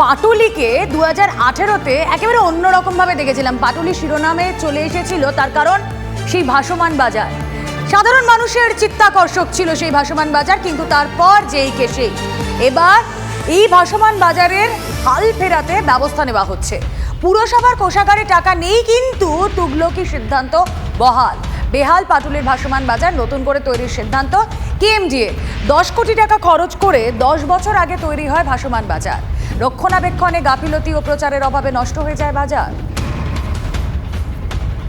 পাটুলিকে দু হাজার আঠেরোতে একেবারে অন্যরকমভাবে দেখেছিলাম। পাটুলি শিরোনামে চলে এসেছিল তার কারণ সেই ভাসমান বাজার। সাধারণ মানুষের চিত্তাকর্ষক ছিল সেই ভাসমান বাজার, কিন্তু তারপর যেই কে সেই এবার এই ভাসমান বাজারের হাল ফেরাতে ব্যবস্থা নেওয়া হচ্ছে। পুরসভার কোষাগারে টাকা নেই, কিন্তু তুগলকি সিদ্ধান্ত বহাল। বেহাল পাটুলির ভাসমান বাজার নতুন করে তৈরির সিদ্ধান্ত। কেএমডিএ দশ কোটি টাকা খরচ করে দশ বছর আগে তৈরি হয় ভাসমান বাজার। রক্ষণাবেক্ষণে গাফিলতি ও প্রচারের অভাবে নষ্ট হয়ে যায় বাজার।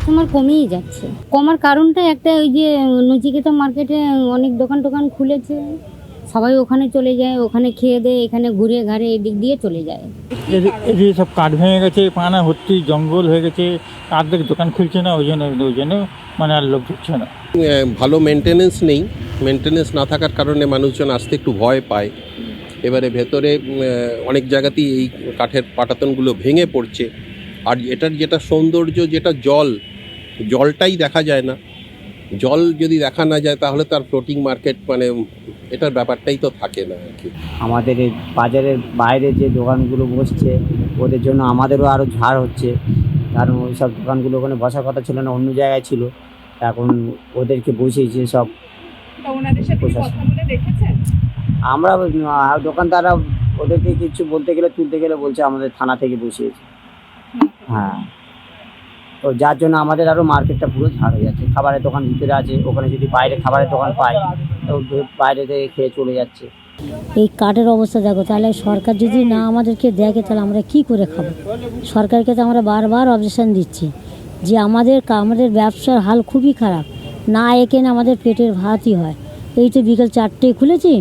তোমার কমেই যাচ্ছে। কমার কারণটা একটা ওই যে নচিকেতা মার্কেটে অনেক দোকান টোকান খুলেছে। সবাই ওখানে চলে যায় ওখানে খেয়ে দেয় এখানে ঘুরে ঘাড়ে এদিক দিয়ে চলে যায়। এদি- এদিকে সব কাঠ ভেঙে গেছে পানা ভর্তি জঙ্গল হয়ে গেছে অর্ধেক দোকান খুলছে না ওই জন্য ওই জন্য মানে আর লোক ঢুকছে না। ভালো মেনটেনেন্স নেই। মেনটেনেন্স না থাকার কারণে মানুষজন আসতে একটু ভয় পায়। এবারে ভেতরে অনেক জায়গাতেই এই কাঠের পাটাতনগুলো ভেঙে পড়ছে। আর এটার যেটা সৌন্দর্য যেটা জল জলটাই দেখা যায় না। জল যদি দেখা না যায় তাহলে তার ফ্লোটিং মার্কেট মানে এটার ব্যাপারটাই তো থাকে না আর কি। আমাদের এই বাজারের বাইরে যে দোকানগুলো বসছে ওদের জন্য আমাদেরও আরও ঝাড় হচ্ছে। কারণ ওই সব দোকানগুলো ওখানে বসার কথা ছিল না অন্য জায়গায় ছিল। এখন ওদেরকে বসিয়েছে সব তা ওনাদের সাথে কথা বলে দেখেছেন? আমরা দোকানদাররা ওদেরকে কিছু বলতে গেলে, তুলতে গেলে বলছে আমাদের থানা থেকে বসিয়েছে। হ্যাঁ। তো যার জন্য আমাদের আরও মার্কেটটা পুরো ঝাড় হয়ে যাচ্ছে। খাবারের দোকান ভিতরে আছে, ওখানে যদি বাইরে খাবারের দোকান পায় তো বাইরে থেকে খেয়ে চলে যাচ্ছে। এই কাঠের অবস্থা দেখো, তাহলে সরকার যদি না আমাদেরকে দেখে, তাহলে আমরা কি করে খাব? সরকারকে তো আমরা বারবার অবজেকশন দিচ্ছি যে আমাদের আমাদের ব্যবসার হাল খুবই খারাপ। না এখানে আমাদের পেটের ভাতই হয়। এই তো বিকেল চারটেয় খুলেছি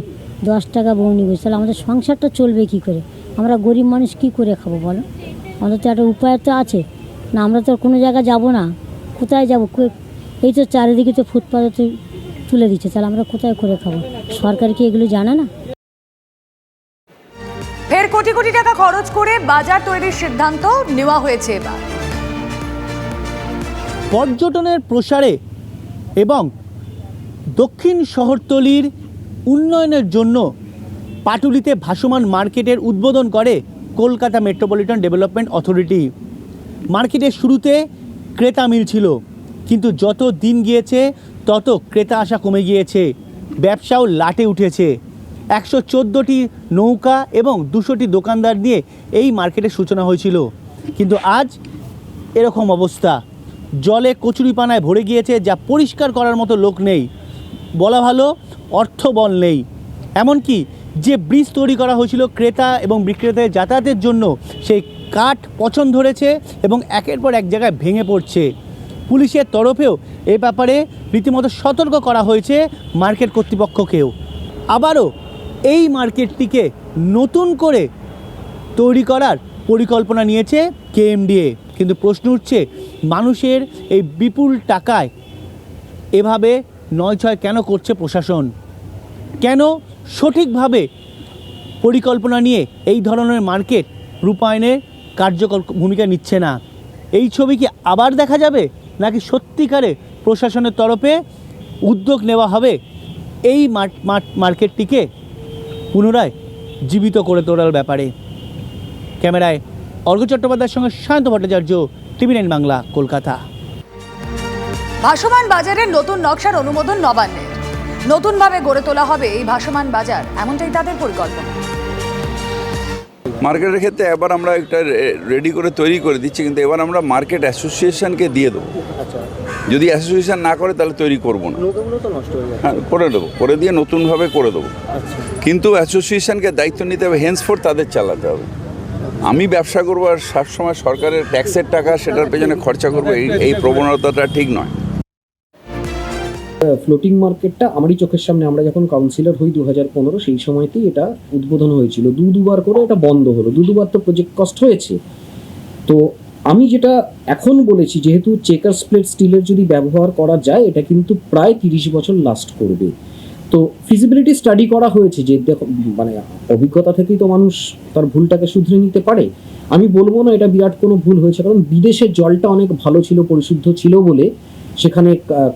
দশ টাকা বৌনি বসে তাহলে আমাদের সংসারটা চলবে কি করে? আমরা গরিব মানুষ কি করে খাব বলো? আমাদের তো একটা উপায় তো আছে। না আমরা তো আর কোনো জায়গায় যাব না। কোথায় যাব? এই তো চারিদিকে তো ফুটপাতে তো তুলে দিচ্ছে। তাহলে আমরা কোথায় করে খাব? সরকার কি এগুলো জানে না? ফের কোটি কোটি টাকা খরচ করে বাজার তৈরির সিদ্ধান্ত নেওয়া হয়েছে এবার। পর্যটনের প্রসারে এবং দক্ষিণ শহরতলির উন্নয়নের জন্য পাটুলিতে ভাসমান মার্কেটের উদ্বোধন করে কলকাতা মেট্রোপলিটন ডেভেলপমেন্ট অথরিটি। মার্কেটের শুরুতে ক্রেতা মিল ছিল কিন্তু যত দিন গিয়েছে, তত ক্রেতা আসা কমে গিয়েছে। ব্যবসাও লাটে উঠেছে। একশো চোদ্দোটি নৌকা এবং দুশোটি দোকানদার নিয়ে এই মার্কেটের সূচনা হয়েছিল। কিন্তু আজ এরকম অবস্থা। জলে কচুরিপানায় ভরে গিয়েছে যা পরিষ্কার করার মতো লোক নেই। বলা ভালো অর্থবল নেই। এমনকি যে ব্রিজ তৈরি করা হয়েছিল ক্রেতা এবং বিক্রেতাদের যাতায়াতের জন্য, সেই কাঠ পচন ধরেছে এবং একের পর এক জায়গায় ভেঙে পড়ছে। পুলিশের তরফেও এ ব্যাপারে রীতিমতো সতর্ক করা হয়েছে মার্কেট কর্তৃপক্ষকেও। আবারও এই মার্কেটটিকে নতুন করে তৈরি করার পরিকল্পনা নিয়েছে কেএমডিএ। কিন্তু প্রশ্ন উঠছে, মানুষের এই বিপুল টাকায় এভাবে নয় ছয় কেন করছে প্রশাসন? কেন সঠিকভাবে পরিকল্পনা নিয়ে এই ধরনের মার্কেট রূপায়ণের কার্যকর ভূমিকা নিচ্ছে না? এই ছবি কি আবার দেখা যাবে? নাকি সত্যিকারে প্রশাসনের তরফে উদ্যোগ নেওয়া হবে? এই মার- মার- মার্কেটটিকে পুনরায় জীবিত করে তোলার ব্যাপারে। ক্যামেরায় অর্ঘ্য চট্টোপাধ্যায়ের সঙ্গে সায়ন্ত ভট্টাচার্য, টিভি নাইন বাংলা, কলকাতা। ভাসমান বাজারের নতুন নকশার অনুমোদন নবান্নের। নতুনভাবে গড়ে তোলা হবে এই ভাসমান বাজার এমনটাই তাদের পরিকল্পনা। মার্কেটের ক্ষেত্রে এবার আমরা একটা রেডি করে তৈরি করে দিচ্ছি কিন্তু এবার আমরা মার্কেট অ্যাসোসিয়েশনকে দিয়ে দেবো। যদি অ্যাসোসিয়েশন না করে তাহলে তৈরি করব না। হ্যাঁ করে দেবো করে দিয়ে নতুনভাবে করে দেবো। কিন্তু অ্যাসোসিয়েশনকে দায়িত্ব নিতে হবে হেন্সফোর তাদের চালাতে হবে। আমি ব্যবসা করব আর সবসময় সরকারের ট্যাক্সের টাকা সেটার পেছনে খরচা করব এই এই প্রবণতাটা ঠিক নয়। ফ্লোটিং মার্কেটটা আমারই চোখের সামনে। আমরা যখন কাউন্সিলর হই দু হাজার পনেরো, সেই সময়তেই এটা উদ্বোধন হয়েছিল। দু দুবার করে এটা বন্ধ হলো। দু দুবার তো প্রজেক্ট কস্ট হয়েছে। তো আমি যেটা এখন বলেছি, যেহেতু চেকার স্প্লেট স্টিলের যদি ব্যবহার করা যায়, এটা কিন্তু প্রায় তিরিশ বছর লাস্ট করবে। তো ফিজিবিলিটি স্টাডি করা হয়েছে যে দেখো মানে অভিজ্ঞতা থেকেই তো মানুষ তার ভুলটাকে শুধরে নিতে পারে। আমি বলব না এটা বিরাট কোনো ভুল হয়েছে, কারণ বিদেশের জলটা অনেক ভালো ছিল, পরিশুদ্ধ ছিল বলে সেখানে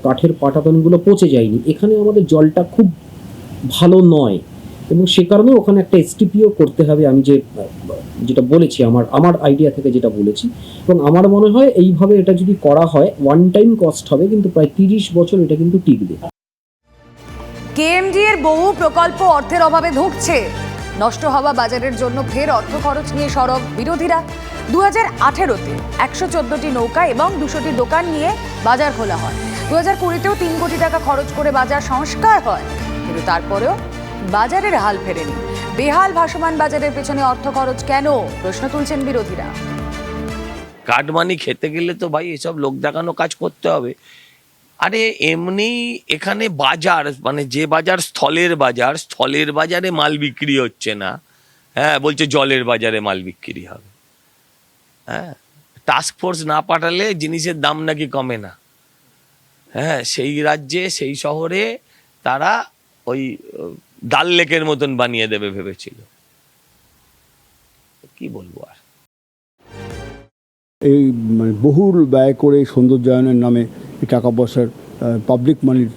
কাঠের পাটাতনগুলো পচে যায়নি। এখানে আমাদের জলটা খুব ভালো নয়। এবং সে কারণে ওখানে একটা এসটিপিও করতে হবে। আমি যে, যেটা বলেছি, আমার আমার আইডিয়া থেকে যেটা বলেছি। এবং আমার মনে হয় এইভাবে এটা যদি করা হয় ওয়ান টাইম কস্ট হবে, কিন্তু প্রায় তিরিশ বছর এটা কিন্তু টিকবে। কেএমডি এর বহু প্রকল্প অর্থের অভাবে ধুঁকছে নষ্ট হওয়া বাজারের জন্য ফের অর্থ খরচ নিয়ে সরব বিরোধীরা। দু হাজার আঠেরোতে একশো চোদ্দটি নৌকা এবং দুশোটি দোকান নিয়ে বাজার খোলা হয়। দু হাজার কুড়িতেও তিন কোটি টাকা খরচ করে বাজার সংস্কার হয়। কিন্তু তারপরেও বাজারের হাল ফেরেনি। বেহাল ভাসমান বাজারের পেছনে অর্থ খরচ কেন? প্রশ্ন তুলছেন বিরোধীরা। কাটমানি খেতে গেলে তো ভাই এসব লোক দেখানো কাজ করতে হবে। আরে এমনি এখানে বাজার মানে যে বাজার স্থলের বাজার, স্থলের বাজারে মাল বিক্রি হচ্ছে না। হ্যাঁ বলছে জলের বাজারে মাল বিক্রি হবে। হ্যাঁ টাস্ক ফোর্স না পাঠালে জিনিসের দাম নাকি কমে না। হ্যাঁ সেই রাজ্যে, সেই শহরে তারা ওই ডাল লেকের মতন বানিয়ে দেবে ভেবেছিল। কি বলব আর? এই মানে বহুল ব্যয় করে সৌন্দর্যায়নের নামে টাকা পয়সার পাবলিক মানির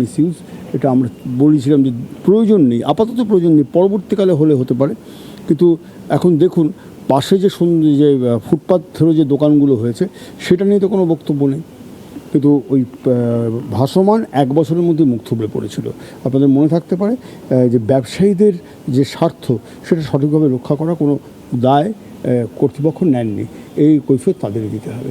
মিসইউজ এটা আমরা বলেছিলাম যে প্রয়োজন নেই, আপাতত প্রয়োজন নেই, পরবর্তীকালে হলে হতে পারে। কিন্তু এখন দেখুন, পাশে যে সুন্দর যে ফুটপাথ যে দোকানগুলো হয়েছে, সেটা নিয়ে তো কোনো বক্তব্য নেই। কিন্তু ওই ভাসমান এক বছরের মধ্যে মুখ থুবড়ে পড়েছিল। আপনাদের মনে থাকতে পারে যে ব্যবসায়ীদের যে স্বার্থ, সেটা সঠিকভাবে রক্ষা করা কোনো দায় কর্তৃপক্ষ নেননি। এই কৈফিয়ত তাদেরই দিতে হবে।